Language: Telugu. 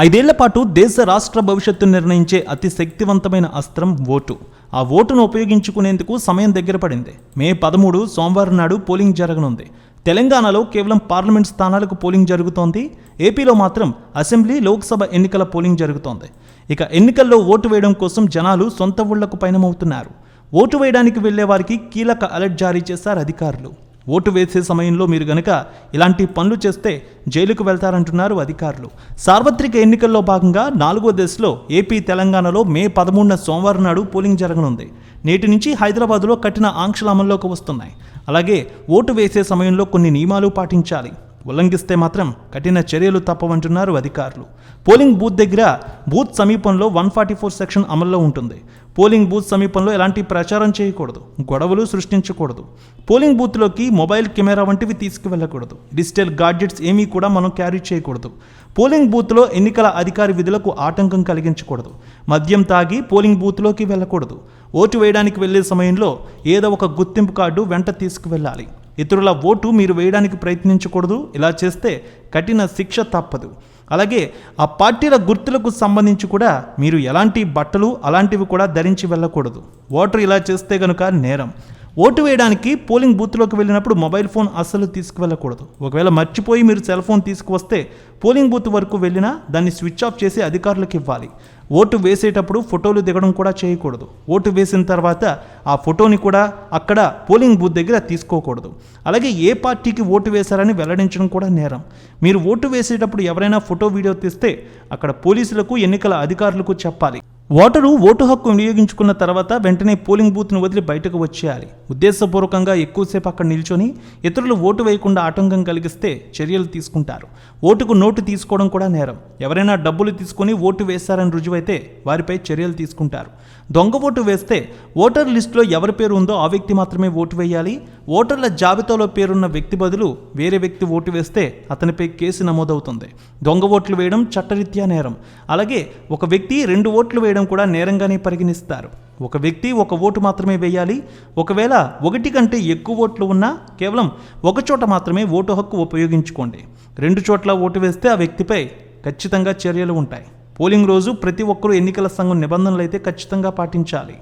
ఐదేళ్ళ పాటు దేశ రాష్ట్ర భవిష్యత్తు నిర్ణయించే అతి శక్తివంతమైన అస్త్రం ఓటు. ఆ ఓటును ఉపయోగించుకునేందుకు సమయం దగ్గర పడింది. మే పదమూడు సోమవారం నాడు పోలింగ్ జరగనుంది. తెలంగాణలో కేవలం పార్లమెంట్ స్థానాలకు పోలింగ్ జరుగుతోంది. ఏపీలో మాత్రం అసెంబ్లీ లోక్సభ ఎన్నికల పోలింగ్ జరుగుతోంది. ఇక ఎన్నికల్లో ఓటు వేయడం కోసం జనాలు సొంత ఊళ్ళకు పయనమవుతున్నారు. ఓటు వేయడానికి వెళ్ళే వారికి కీలక అలర్ట్ జారీ చేశారు అధికారులు. ఓటు వేసే సమయంలో మీరు గనక ఇలాంటి పనులు చేస్తే జైలుకు వెళ్తారంటున్నారు అధికారులు. సార్వత్రిక ఎన్నికల్లో భాగంగా నాలుగో దశలో ఏపీ తెలంగాణలో మే పదమూడున సోమవారం నాడు పోలింగ్ జరగనుంది. నేటి నుంచి హైదరాబాద్లో కఠిన ఆంక్షలు అమల్లోకి వస్తున్నాయి. అలాగే ఓటు వేసే సమయంలో కొన్ని నియమాలు పాటించాలి. ఉల్లంఘిస్తే మాత్రం కఠిన చర్యలు తప్పవంటున్నారు అధికారులు. పోలింగ్ బూత్ దగ్గర బూత్ సమీపంలో వన్ ఫార్టీ ఫోర్ సెక్షన్ అమల్లో ఉంటుంది. పోలింగ్ బూత్ సమీపంలో ఎలాంటి ప్రచారం చేయకూడదు. గొడవలు సృష్టించకూడదు. పోలింగ్ బూత్లోకి మొబైల్ కెమెరా వంటివి తీసుకువెళ్ళకూడదు. డిజిటల్ గాడ్జెట్స్ ఏమీ కూడా మనం క్యారీ చేయకూడదు. పోలింగ్ బూత్లో ఎన్నికల అధికారి విధులకు ఆటంకం కలిగించకూడదు. మద్యం తాగి పోలింగ్ బూత్లోకి వెళ్ళకూడదు. ఓటు వేయడానికి వెళ్ళే సమయంలో ఏదో ఒక గుర్తింపు కార్డు వెంట తీసుకువెళ్ళాలి. ఇతరుల ఓటు మీరు వేయడానికి ప్రయత్నించకూడదు. ఇలా చేస్తే కఠిన శిక్ష తప్పదు. అలాగే ఆ పార్టీల గుర్తులకు సంబంధించి కూడా మీరు ఎలాంటి బట్టలు అలాంటివి కూడా ధరించి వెళ్ళకూడదు. ఓటర్ ఇలా చేస్తే కనుక నేరం. ఓటు వేయడానికి పోలింగ్ బూత్లోకి వెళ్ళినప్పుడు మొబైల్ ఫోన్ అస్సలు తీసుకువెళ్ళకూడదు. ఒకవేళ మర్చిపోయి మీరు సెల్ ఫోన్ తీసుకువస్తే పోలింగ్ బూత్ వరకు వెళ్ళినా దాన్ని స్విచ్ ఆఫ్ చేసి అధికారులకు ఇవ్వాలి. ఓటు వేసేటప్పుడు ఫోటోలు దిగడం కూడా చేయకూడదు. ఓటు వేసిన తర్వాత ఆ ఫోటోని కూడా అక్కడ పోలింగ్ బూత్ దగ్గర తీసుకోకూడదు. అలాగే ఏ పార్టీకి ఓటు వేశారని వెల్లడించడం కూడా నేరం. మీరు ఓటు వేసేటప్పుడు ఎవరైనా ఫోటో వీడియో తీస్తే అక్కడ పోలీసులకు ఎన్నికల అధికారులకు చెప్పాలి. ఓటరు ఓటు హక్కు వినియోగించుకున్న తర్వాత వెంటనే పోలింగ్ బూత్ను వదిలి బయటకు వచ్చేయాలి. ఉద్దేశపూర్వకంగా ఎక్కువసేపు అక్కడ నిల్చొని ఇతరులు ఓటు వేయకుండా ఆటంకం కలిగిస్తే చర్యలు తీసుకుంటారు. ఓటుకు నోటు తీసుకోవడం కూడా నేరం. ఎవరైనా డబ్బులు తీసుకొని ఓటు వేశారని రుజువైతే వారిపై చర్యలు తీసుకుంటారు. దొంగ ఓటు వేస్తే ఓటర్ లిస్టులో ఎవరి పేరు ఉందో ఆ వ్యక్తి మాత్రమే ఓటు వేయాలి. ఓటర్ల జాబితాలో పేరున్న వ్యక్తి బదులు వేరే వ్యక్తి ఓటు వేస్తే అతనిపై కేసు నమోదవుతుంది. దొంగ ఓట్లు వేయడం చట్టరీత్యా నేరం. అలాగే ఒక వ్యక్తి రెండు ఓట్లు వేయడం కూడా నేరంగానే పరిగణిస్తారు. ఒక వ్యక్తి ఒక ఓటు మాత్రమే వేయాలి. ఒకవేళ ఒకటి కంటే ఎక్కువ ఓట్లు ఉన్నా కేవలం ఒక చోట మాత్రమే ఓటు హక్కు ఉపయోగించుకోండి. రెండు చోట్ల ఓటు వేస్తే ఆ వ్యక్తిపై ఖచ్చితంగా చర్యలు ఉంటాయి. పోలింగ్ రోజు ప్రతి ఒక్కరూ ఎన్నికల సంఘం నిబంధనలు అయితే ఖచ్చితంగా పాటించాలి.